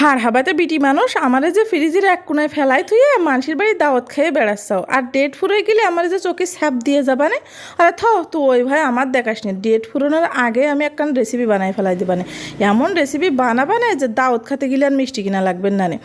হাড় হাবাতে বিটি মানুষ, আমারে যে ফ্রিজের এক কোনায় ফেলাই থুয়ে মানুষের বাড়ি দাওয়াত খেয়ে বেড়াচ্ছাও। আর ডেট ফুরোয় গেলে আমার যে চোখে স্যাপ দিয়ে যাবানে? আরে থ, তুই ওই ভাই আমার দেখাস নি। ডেট ফুরোনোর আগে আমি একখান রেসিপি বানাই ফেলাই দিবানে। এমন রেসিপি বানাবানে যে দাওয়াত খাতে গেলে আর মিষ্টি কিনা লাগবেন না নে।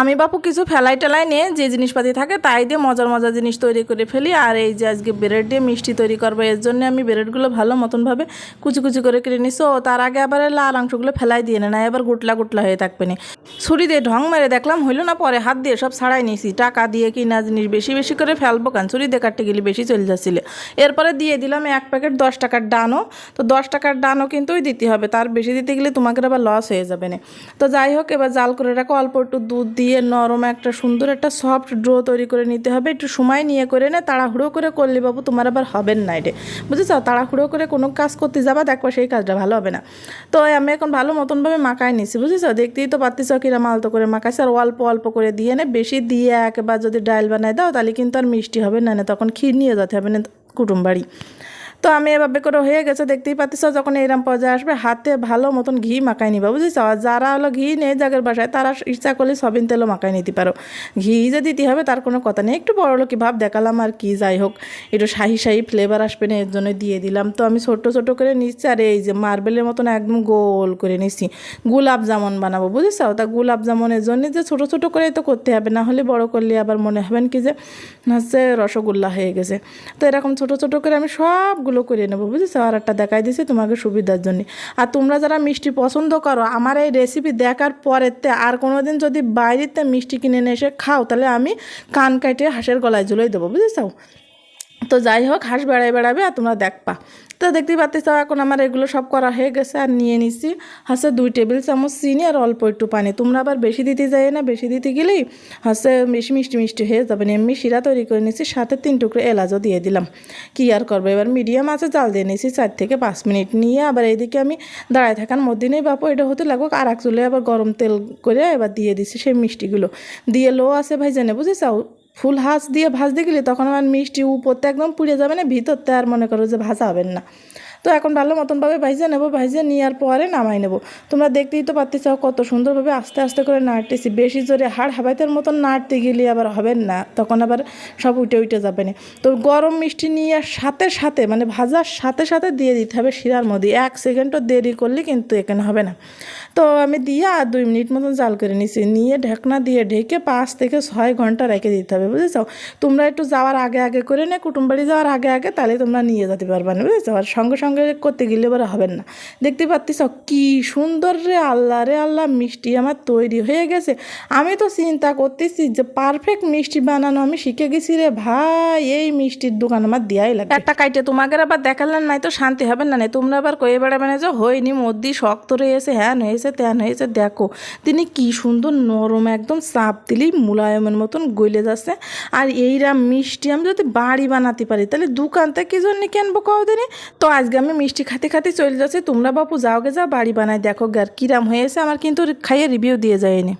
আমি বাপু কিছু ফেলাই টেলাই নিয়ে যে জিনিসপাতি থাকে তাই দিয়ে মজার মজার জিনিস তৈরি করে ফেলি। আর এই যে আজকে ব্রেড দিয়ে মিষ্টি তৈরি করব, এর জন্য আমি ব্রেডগুলো ভালো মতনভাবে কুচি কুচি করে কেটে নিছি। তার আগে আবার লাল অংশগুলো ফেলাই দিয়ে না এবার গুটলা গুটলা হয়ে থাকবে না। ছুরি দিয়ে ঢং মেরে দেখলাম, হইল না পরে হাত দিয়ে সব ছাড়াই নিয়েছি টাকা দিয়ে কিনা জিনিস বেশি বেশি করে ফেলব কান? ছুরি দিয়ে কাটতে গেলে বেশি চলে যাচ্ছিলে। এরপরে দিয়ে দিলাম এক প্যাকেট দশ টাকার ডানও। তো দশ টাকার ডানও কিন্তুই দিতে হবে, তার বেশি দিতে গেলে তোমাকে আবার লস হয়ে যাবে না। তো যাই হোক, এবার জাল করে রাখো, অল্প একটু দুধ দিয়ে নরম একটা সুন্দর একটা সফট ড্রো তৈরি করে নিতে হবে। একটু সময় নিয়ে করে নে, তাড়াহুড়ো করে করলে বাবু তোমার আবার হবেন না এটা। বুঝেছ? তাড়াহুড়ো করে কোনো কাজ করতে যাবা দেখো সেই কাজটা ভালো হবে না। তো আমি এখন ভালো মতনভাবে মাখায় নিছি, বুঝেছ? দেখতেই তো পারতেছ কিরা মালতো করে মাখাইছে। আর অল্প অল্প করে দিয়ে নে, বেশি দিয়ে একবার যদি ডাল বানায় দাও, তাহলে কিন্তু আর মিষ্টি হবে না না তখন ক্ষীর নিয়ে যেতে হবে না, কুটুম বাড়ি। তো আমি এভাবে করে হয়ে গেছে, দেখতেই পাচ্ছিস যখন এরম পর্যায়ে আসবে, হাতে ভালো মতন ঘি মাখাই নিবা, বুঝেছ? যারা হলো ঘি নেই জাগের বাসায়, তারা ইচ্ছা করলে সবিন তেলও মাখাই নিতে পারো। ঘি যে দিতে হবে, তার কোনো কথা নেই। একটু বড় লোক ভাব, দেখালাম আর কি, যাই হোক। একটু শাহি শাহি ফ্লেভার আসবে না, এর জন্য দিয়ে দিলাম। তো আমি ছোট্ট ছোট করে নিচ্ছি, আর এই যে মার্বেলের মতন একদম গোল করে নিচ্ছি। গোলাপ জামুন বানাবো, বুঝেছ? তা গোলাপ জামুনের জন্য যে ছোট ছোট করে তো করতে হবে, না হলে বড় করলে আবার মনে হবেন কি যে, হচ্ছে রসগোল্লা হয়ে গেছে। তো এরকম ছোট ছোট করে আমি সবগুলো করে নেব, বুঝেছ? আর একটা দেখাই দিছি তোমাকে সুবিধার জন্য। আর তোমরা যারা মিষ্টি পছন্দ করো, আমার এই রেসিপি দেখার পরেতে আর কোনো দিন যদি বাইরেতে মিষ্টি কিনে নিয়ে এসে খাও, তাহলে আমি কান কাটে হাঁসের গলায় ঝুলাই দেবো, বুঝেছ? তো যাই হোক, হাঁস বেড়াই বেড়াবে আর তোমরা দেখবা। তো দেখতেই পাচ্ছিস এখন আমার এগুলো সব করা হয়ে গেছে আর নিয়ে নিছি হাসে দুই টেবিল চামচ চিনি আর অল্প একটু পানি। তোমরা আবার বেশি দিতে যাই না, বেশি দিতে গেলেই হাসে বেশি মিষ্টি মিষ্টি হয়ে যাবে। এমনি শিরা তৈরি করে নিছি, সাথে তিন টুকরো এলাচও দিয়ে দিলাম। কি আর করব? এবার মিডিয়াম আছে, জাল দিয়ে নিছি চার থেকে পাঁচ মিনিট নিয়ে। আবার এইদিকে আমি দাঁড়ায় থাকার মধ্যে নেই বাপু, এটা হতে লাগুক আর এক চুলে আবার গরম তেল করে এবার দিয়ে দিছি সেই মিষ্টিগুলো। দিয়ে লো আছে ভাই জানে বুঝেছাও? ফুল হাঁস দিয়ে ভাজতে গেলে তখন আমার মিষ্টি উপরতে একদম পুড়ে যাবে না ভিতরতে আর মনে করো যে ভাজা হবেন না। তো এখন ভালো মতনভাবে ভাইজে নেব, ভাইজে নেওয়ার পরে নামাই নেব। তোমরা দেখতেই তো পারতেছ কত সুন্দরভাবে আস্তে আস্তে করে নাড়তেছি। বেশি জোরে হাড় হাবাইতের মতন নাড়তে গেলে আবার হবে না, তখন আবার সব উঠে উঠে যাবে না। তো গরম মিষ্টি নিয়ে সাথে সাথে মানে ভাজার সাথে সাথে দিয়ে দিতে হবে শিরার মধ্যে। এক সেকেন্ডও দেরি করলে কিন্তু এখানে হবে না। তো আমি দিয়ে আর দুই মিনিট মতন জাল করে নিছি। নিয়ে ঢাকনা দিয়ে ঢেকে পাঁচ থেকে ছয় ঘণ্টা রেখে দিতে হবে, বুঝেছ? তোমরা একটু যাওয়ার আগে আগে করে নে কুটুমবাড়ি যাওয়ার আগে আগে, তাহলে তোমরা নিয়ে যেতে পারবে না, বুঝেছ? আর সঙ্গে সঙ্গে করতে গেলে এবার হবেন না। দেখতে পাচ্ছিস কি সুন্দর রে আল্লাহ রে আল্লাহ, মিষ্টি আমার তৈরি হয়ে গেছে। আমি তো চিন্তা করতেছি যে পারফেক্ট মিষ্টি বানানো আমি শিখে গেছি রে ভাই, এই মিষ্টির দোকান আমার দেয়াই লাগে একটা কাইটে তোমাকে আবার দেখালেন নাই তো শান্তি হবে না, নাই তোমরা আবার কয়ে বেড়াবে না যে হয়নি মধ্যে শক্ত রয়েছে হ্যান হয়েছে, ত্যান হয়েছে, দেখো। তিনি কি সুন্দর নরম একদম চাপ দিলেই মুলায়মের মতন গলে যাচ্ছে। আর এইরা মিষ্টি, আমি যদি বাড়ি বানাতে পারি, তাহলে দোকান থেকে কি জন্য কিনবো কদিনই তো আজকে মিষ্টি খাতে খাতে চলে যাচ্ছে। তোমরা বাপু যাওগে যা, বাড়ি বানায় দেখো গার কিরাম হয়েছে আমার কিন্তু খাইয়ে রিভিউ দিয়ে যায়নি।